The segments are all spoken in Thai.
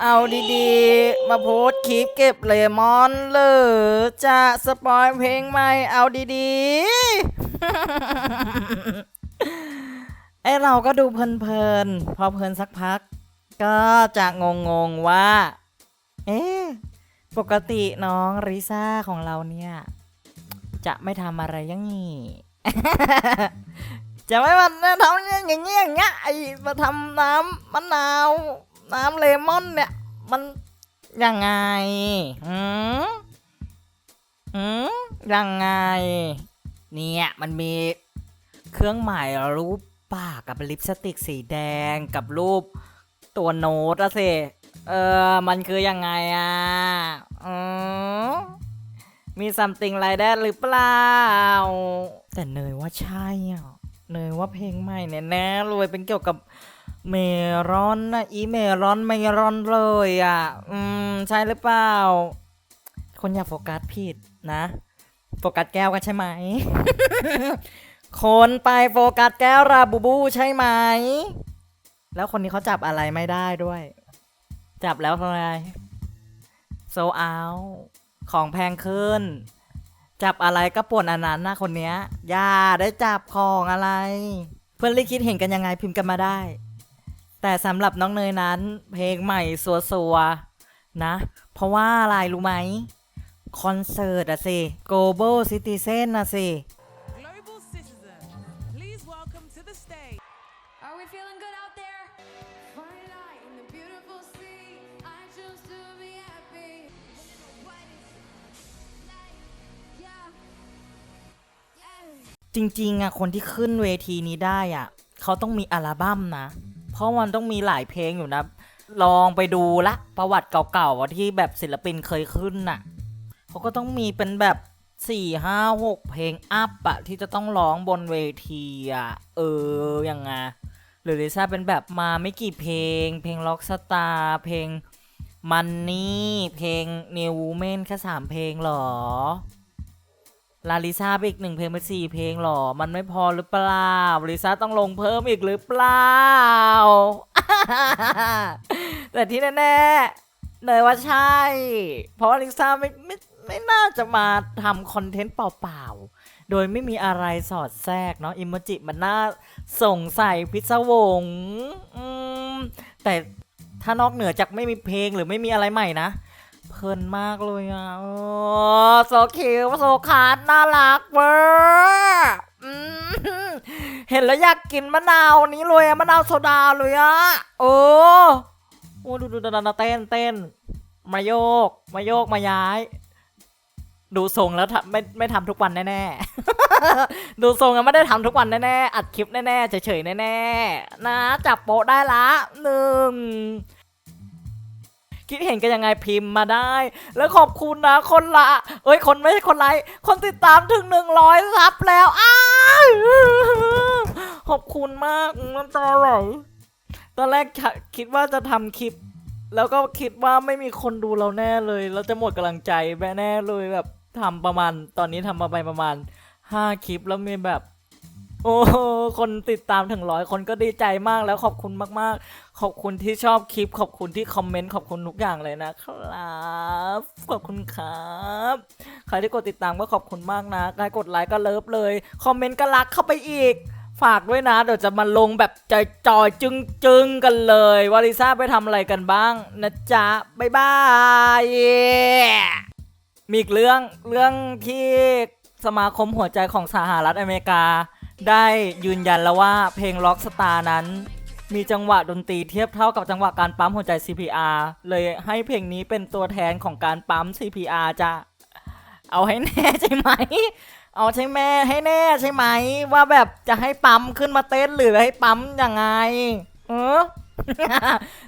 เอาดีๆ มาโพสคลิปเก็บเลมอนเลย จะสปอยเพลงใหม่เอาดีๆ ไอเราก็ดูเพลินๆ พอเพลินสักพัก ก็จะงงๆว่า เอ๊ะ ปกติน้องริซ่าของเราเนี่ย จะไม่ทำอะไรยังงี้จะไม่มาทำอย่างเงี้ยอย่างเงี้ยไอมาทำน้ำมะนาว น้ำเลมอนเนี่ย มันยังไงหืมหืมยังไง เนี่ยมันมีเครื่องหมายรูปปากกับลิปสติกสีแดงกับรูปตัวโน้ตอะสิ เออ มันคือยังไงอะอืมมีซัมติงไรได้หรือเปล่า แต่เนยว่าใช่อะ เนยว่าเพลงใหม่เนี่ยแน่เลยเป็นเกี่ยวกับเมรอนนะอีเมรอนเมรอนเลยอะ อืม ใช่หรือเปล่า คนอย่าโฟกัสผิดนะ โฟกัสแก้วกันใช่ไหม คนไปโฟกัสแก้วราบูบูใช่ไหม แล้วคนนี้เขาจับอะไรไม่ได้ด้วย จับแล้วทำไมโซเอาของแพงขึ้น จับอะไรก็ป่วนอันนั้นนะคนเนี้ยอย่าได้จับของอะไร เพื่อนลิคิดเห็นกันยังไงพิมพ์กันมาได้ แต่สำหรับน้องเนยนั้น เพลงใหม่สัวๆนะ เพราะว่าอะไรรู้ไหมคอนเสิร์ตอะสิ Global Citizen อะสิ จริงๆอะคนที่ขึ้นเวทีนี้ได้อะเขาต้องมีอัลบั้มนะ เพราะมันต้องมีหลายเพลงอยู่นะ ลองไปดูละประวัติเก่าๆที่แบบศิลปินเคยขึ้นน่ะเขาก็ต้องมีเป็นแบบสี่ห้าหกเพลงอัพอะที่จะต้องร้องบนเวทีอะเออยังไงหรือลิซ่าเป็นแบบมาไม่กี่เพลง เพลงล็อกสตาร์เพลงมันนี่เพลงนิวเมนแค่สามเพลงเหรอ ลาลิซาไปอีกหนึ่งเพลงเป็นสี่เพลงหรอ มันไม่พอหรือเปล่าลิซาต้องลงเพิ่มอีกหรือเปล่า แต่ที่แน่ๆเนยว่าใช่ เพราะว่าลิซ่าไม่ไม่ไม่น่าจะมาทำคอนเทนต์เปล่าๆ โดยไม่มีอะไรสอดแทรกเนาะอิมจิมันน่าสงสัยพิศวงแต่ถ้านอกเหนือจากไม่มีเพลงหรือไม่มีอะไรใหม่นะ เพลินมากเลยอะโอ้โซคิวโซคาร์ดน่ารักเวอร์เห็นแล้วอยากกินมะนาวนี้เลยอะมะนาวโซดาเลยอะโอ้โอ้ดูดูดูดูเต้นเต้น มาโยก มาโยกมาย้าย ดูทรงแล้วทำไม่ไม่ทำทุกวันแน่ๆ ดูทรงอะไม่ได้ทำทุกวันแน่ๆ อัดคลิปแน่ๆ เฉยๆแน่ๆ นะ จับโปะได้ละหนึ่ง คิดเห็นกันยังไงพิมพ์มาได้ แล้วขอบคุณนะคนละ เอ้ยคนไม่ใช่คนไลค์คนติดตามถึงหนึ่งร้อยซับแล้วอ้าขอบคุณมากน้ำตาไหลตอนแรกคิดว่าจะทำคลิป แล้วก็คิดว่าไม่มีคนดูเราแน่เลยแล้วจะหมดกำลังใจแน่เลยแบบทำประมาณ ตอนนี้ทำมาไปประมาณห้าคลิปแล้วมีแบบ โอ้คนติดตามถึงร้อยคนก็ดีใจมากแล้วขอบคุณมากๆ ขอบคุณที่ชอบคลิป ขอบคุณที่คอมเมนต์ขอบคุณทุกอย่างเลยนะครับขอบคุณครับใครที่กดติดตามก็ขอบคุณมากนะใครกดไลค์ก็เลิฟเลยคอมเมนต์ก็รักเข้าไปอีก ฝากด้วยนะเดี๋ยวจะมาลงแบบจอยๆจึงจึงๆกันเลยวาลิซ่าไปทำอะไรกันบ้างนะจ๊ะบ๊ายบายมีอีกเรื่องเรื่องที่สมาคมหัวใจของสหรัฐอเมริกา ได้ยืนยันแล้วว่าเพลงล็อกสตาร์นั้น มีจังหวะดนตรีเทียบเท่ากับจังหวะการปั๊มหัวใจ CPR เลยให้เพลงนี้เป็นตัวแทนของการปั๊ม CPR จะเอาให้แน่ใช่ไหม เอาใช่แม่ให้แน่ใช่ไหม ว่าแบบจะให้ปั๊มขึ้นมาเต้นหรือให้ปั๊มยังไง เออ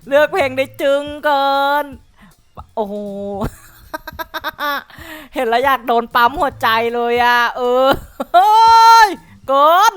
เลือกเพลงได้จึงเกิน โอ้โหเห็นแล้วอยากโดนปั๊มหัวใจเลยอะเออ กิน